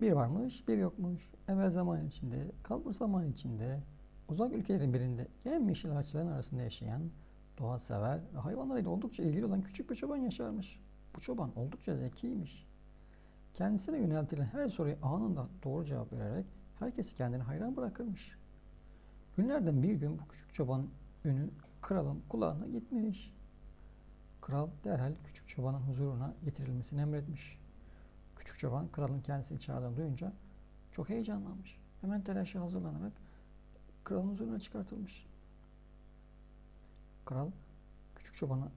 Bir varmış, bir yokmuş. Evvel zaman içinde, kalbur zaman içinde, uzak ülkelerin birinde yemyeşil ağaçların arasında yaşayan, doğa sever ve hayvanlarıyla oldukça ilgili olan küçük bir çoban yaşarmış. Bu çoban oldukça zekiymiş. Kendisine yöneltilen her soruya anında doğru cevap vererek herkesi kendine hayran bırakırmış. Günlerden bir gün bu küçük çobanın ünü kralın kulağına gitmiş. Kral derhal küçük çobanın huzuruna getirilmesini emretmiş. Küçük çoban kralın kendisini çağırdığını duyunca çok heyecanlanmış. Hemen telaşa hazırlanarak kralın huzuruna çıkartılmış. Kral küçük çobanı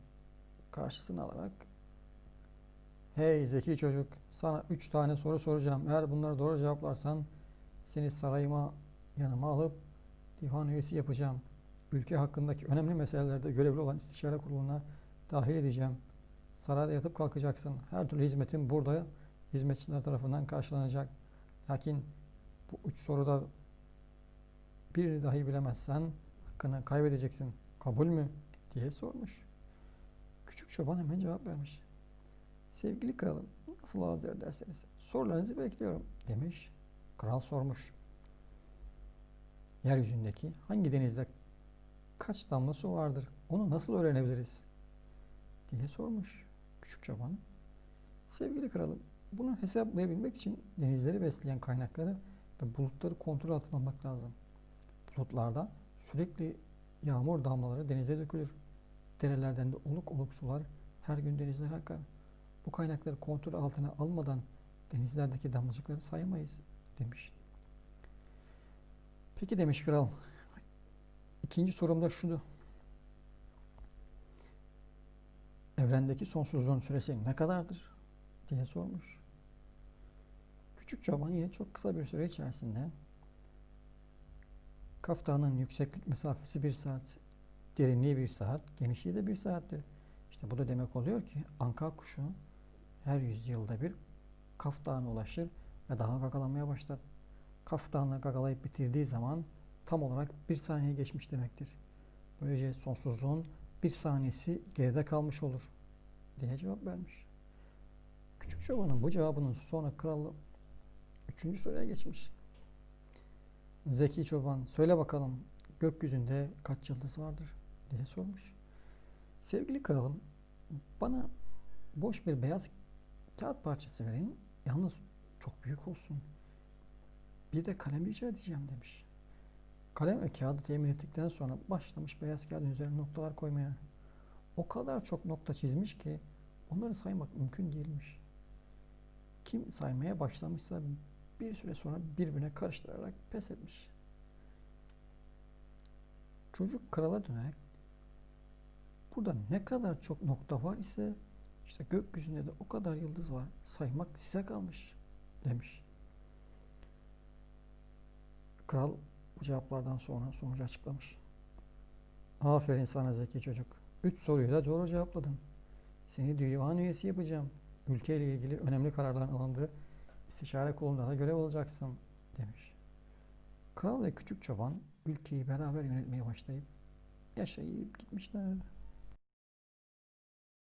karşısına alarak Hey zeki çocuk sana üç tane soru soracağım. Eğer bunları doğru cevaplarsan seni sarayıma yanıma alıp divan üyesi yapacağım. Ülke hakkındaki önemli meselelerde görevli olan istişare kuruluna dahil edeceğim. Sarayda yatıp kalkacaksın. Her türlü hizmetin burada hizmetçiler tarafından karşılanacak. Lakin bu üç soruda birini dahi bilemezsen hakkını kaybedeceksin. Kabul mü? diye sormuş. Küçük çoban hemen cevap vermiş. Sevgili kralım, nasıl arzu ederseniz sorularınızı bekliyorum demiş. Kral sormuş. Yeryüzündeki hangi denizde kaç damla su vardır? Onu nasıl öğrenebiliriz? diye sormuş küçük çoban. Sevgili kralım, bunu hesaplayabilmek için denizleri besleyen kaynakları ve bulutları kontrol altına almak lazım. Bulutlarda sürekli yağmur damlaları denize dökülür. Derelerden de oluk oluk sular her gün denizlere akar. Bu kaynakları kontrol altına almadan denizlerdeki damlacıkları sayamayız demiş. Peki demiş kral. İkinci sorum da şunu. Evrendeki sonsuzluğun süresi ne kadardır? diye sormuş. Küçük çoban yine çok kısa bir süre içerisinde kaftanın yükseklik mesafesi bir saat, derinliği bir saat, genişliği de bir saattir. İşte bu da demek oluyor ki anka kuşu her yüzyılda bir kaftana ulaşır ve daha gagalamaya başlar. Kaftanla gagalayıp bitirdiği zaman tam olarak bir saniye geçmiş demektir. Böylece sonsuzluğun bir saniyesi geride kalmış olur diye cevap vermiş. Küçük çobanın bu cevabının sonra kralı üçüncü soruya geçmiş. Zeki çoban söyle bakalım gökyüzünde kaç yıldız vardır diye sormuş. Sevgili kralım bana boş bir beyaz kağıt parçası verin. Yalnız çok büyük olsun. Bir de kalem rica edeceğim demiş. Kalem ve kağıdı temin ettikten sonra başlamış beyaz kağıdın üzerine noktalar koymaya. O kadar çok nokta çizmiş ki onları saymak mümkün değilmiş. Kim saymaya başlamışsa bir süre sonra birbirine karıştırarak pes etmiş. Çocuk krala dönerek burada ne kadar çok nokta var ise işte gökyüzünde de o kadar yıldız var. Saymak size kalmış demiş. Kral bu cevaplardan sonra sonucu açıklamış. Aferin sana zeki çocuk. Üç soruyu da doğru cevapladın. Seni divan üyesi yapacağım. Ülkeyle ilgili önemli kararların alındığı istişare kurulunda da görev alacaksın demiş. Kral ve küçük çoban ülkeyi beraber yönetmeye başlayıp yaşayıp gitmişler.